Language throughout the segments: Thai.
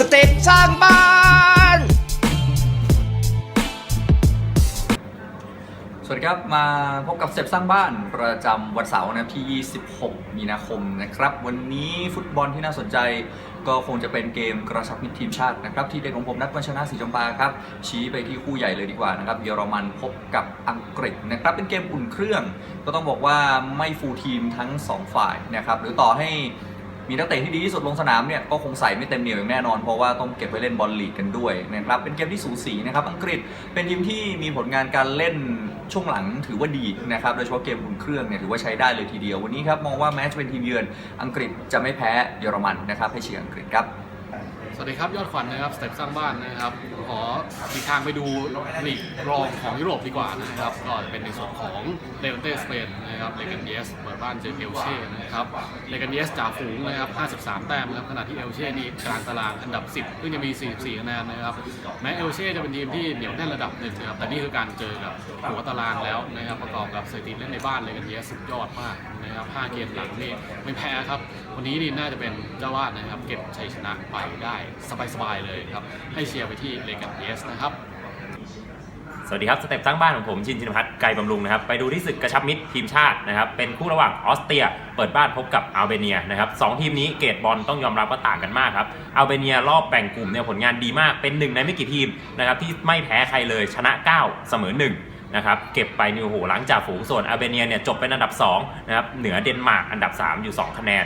สเต็ปสร้างบ้าน สวัสดีครับ มาพบกับสเต็ปสร้างบ้านประจำวันเสาร์นะที่ 26 มีนาคมนะครับ วันนี้ฟุตบอลที่น่าสนใจก็คงจะเป็นเกมกระชับมิตรทีมชาตินะครับที่เด็กของผมนัดวันชนะสีจำปาครับ ชี้ไปที่คู่ใหญ่เลยดีกว่านะครับเยอรมันพบกับอังกฤษนะครับเป็นเกมอุ่นเครื่อง ก็ต้องบอกว่าไม่ฟูลทีมทั้ง 2 ฝ่ายนะครับหรือต่อให้ มีนักเตะที่ดีที่สุดลงสนามเนี่ยก็คงใส่ไม่เต็มเหนียวอย่างแน่นอน เพราะว่าต้องเก็บไว้เล่นบอลลีกกันด้วยนะครับเป็นเกมที่สูสีนะครับอังกฤษเป็นทีมที่มีผลงานการเล่นช่วงหลังถือว่าดีนะครับโดยเฉพาะเกมอุ่นเครื่องเนี่ยถือว่าใช้ได้เลยทีเดียววันนี้ครับมองว่าแม้จะเป็นทีมเยือนอังกฤษจะไม่แพ้เยอรมันนะครับให้เชียร์อังกฤษครับ สวัสดีครับยอดขวัญนะครับสเต็ปสร้างบ้านนะครับ ขอทีทางไปดูลีกรองของยุโรปดีกว่านะครับ ก็จะเป็นในส่วนของเลวันเต้สเปนนะครับเลกันเยสเปิดบ้านเจอเอลเช่นะครับเลกันเยสจ่าฝูงนะครับ 53 แต้มนะครับขณะที่เอลเช่นี่กลางตารางอันดับ 10เพิ่งจะมี 44คะแนนนะครับแม้เอลเช่จะเป็นทีมที่เหนียวแน่นระดับหนึ่งนะครับแต่นี่คือการเจอกับหัวตารางแล้วนะครับประกอบกับสถิติเล่นในบ้านเลกันเยสสุดยอดมากนะครับ5เกมหลังนี่ไม่แพ้ครับวันนี้นี่น่าจะเป็นเจ้าวาดนะครับเก็บชัยชนะไปได้สบายๆเลยครับ ให้เชียร์ไปที่เลกันเยสนะครับ สวัสดีครับ สเต็ปสร้างบ้านของผมชินชินพัฒน์ไกรบำรุงนะครับ ไปดูที่ศึกกระชับมิตรทีมชาตินะครับ เป็นคู่ระหว่างออสเตรีย เปิดบ้านพบกับอัลเบเนียนะครับสองทีมนี้เกรดบอลต้องยอมรับว่าต่างกันมากครับอัลเบเนียรอบแบ่งกลุ่มเนี่ยผลงานดีมาก เป็นหนึ่งในไม่กี่ทีมนะครับที่ไม่แพ้ใครเลยชนะ 9 เสมอ 1นะครับเก็บไปนิวโหหลังจากฝูงส่วนอัลเบเนียเนี่ยจบเป็นอันดับ2นะครับเหนือเดนมาร์กอันดับ 3 อยู่ 2 คะแนน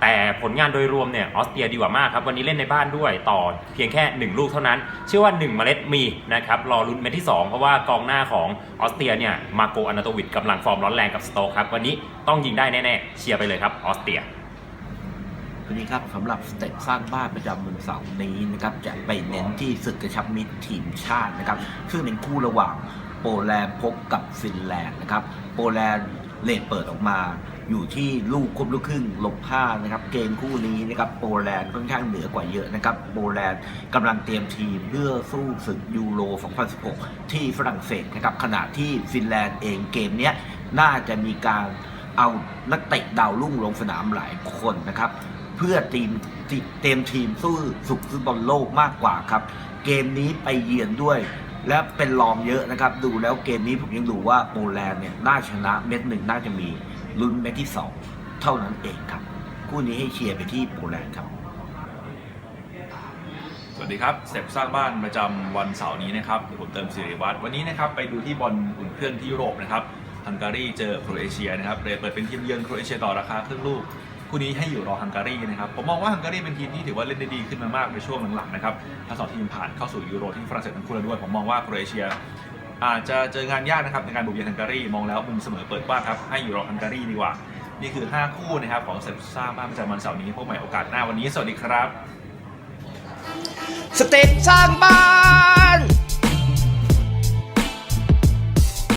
แต่ผลงานโดยรวมเนี่ยออสเตรียดีกว่ามากครับ วันนี้เล่นในบ้านด้วยต่อเพียงแค่ 1 ลูกเท่านั้น เชื่อว่า 1 เมล็ดมีนะครับรอลุ้นเม็ดที่ 2 เพราะว่ากองหน้าของออสเตรียเนี่ยมาโกอนาโตวิดกำลังฟอร์มร้อนแรงกับสโตครับ วันนี้ต้องยิงได้แน่ๆ เชียร์ไปเลยครับออสเตรียวันนี้ครับสำหรับสเต็ปสร้างบ้านประจำวันเสาร์นี้นะครับจะไปเน้นที่ศึกกระชับมิตรทีมชาตินะครับซึ่งเป็นคู่ระหว่างโปแลนด์พบกับฟินแลนด์นะครับโปแลนด์ เลดเปิดออกมา อยู่ที่ลูกควบลูกครึ่งลบห้านะครับ เกมคู่นี้นะครับโปแลนด์ค่อนข้างเหนือกว่าเยอะนะครับโปแลนด์กำลังเตรียมทีมเพื่อสู้ศึกยูโร 2016 ที่ฝรั่งเศสนะครับขณะที่ฟินแลนด์เองเกมนี้น่าจะมีการเอานักเตะดาวรุ่งลงสนามหลายคนนะครับ เพื่อทีมเต็มทีมสู้สุกฟุตบอลโลกมากกว่าครับ เกมนี้ไปเยือนด้วย และเป็นรองเยอะนะครับ ดูแล้วเกมนี้ผมยังดูว่าโปแลนด์เนี่ยน่าชนะเม็ดหนึ่งน่าจะมีลุ้นเม็ดที่สองเท่านั้นเองครับ คู่นี้ให้เชียร์ไปที่โปแลนด์ครับ สวัสดีครับเซฟสร้างบ้านประจำวันเสาร์นี้นะครับผมเติมสิริวัตรวันนี้นะครับไปดูที่บอลอุ่นเครื่องที่ยุโรปนะครับฮังการีเจอโครเอเชียนะครับเลยเปิดเป็นทีมเยือนโครเอเชียต่อราคาครึ่งลูก คู่นี้ให้อยู่รอฮังการีนะครับผมมองว่าฮังการีเป็นทีมที่ถือว่าเล่นได้ดีขึ้นมามากในช่วงหลังๆนะครับทั้งสองทีมผ่านเข้าสู่ยูโรที่ฝรั่งเศสทั้งคู่แล้วด้วยผมมองว่าโครเอเชียอาจจะเจองานยากนะครับในการบุกเยือนฮังการีมองแล้วมุมเสมอเปิดกว้างครับให้อยู่รอฮังการีดีกว่า นี่คือ 5 คู่นะครับของเซฟสร้าบ้านประจำวันเสาร์นี้พบใหม่โอกาสหน้าวันนี้ สวัสดีครับสเต็ปสร้างบ้าน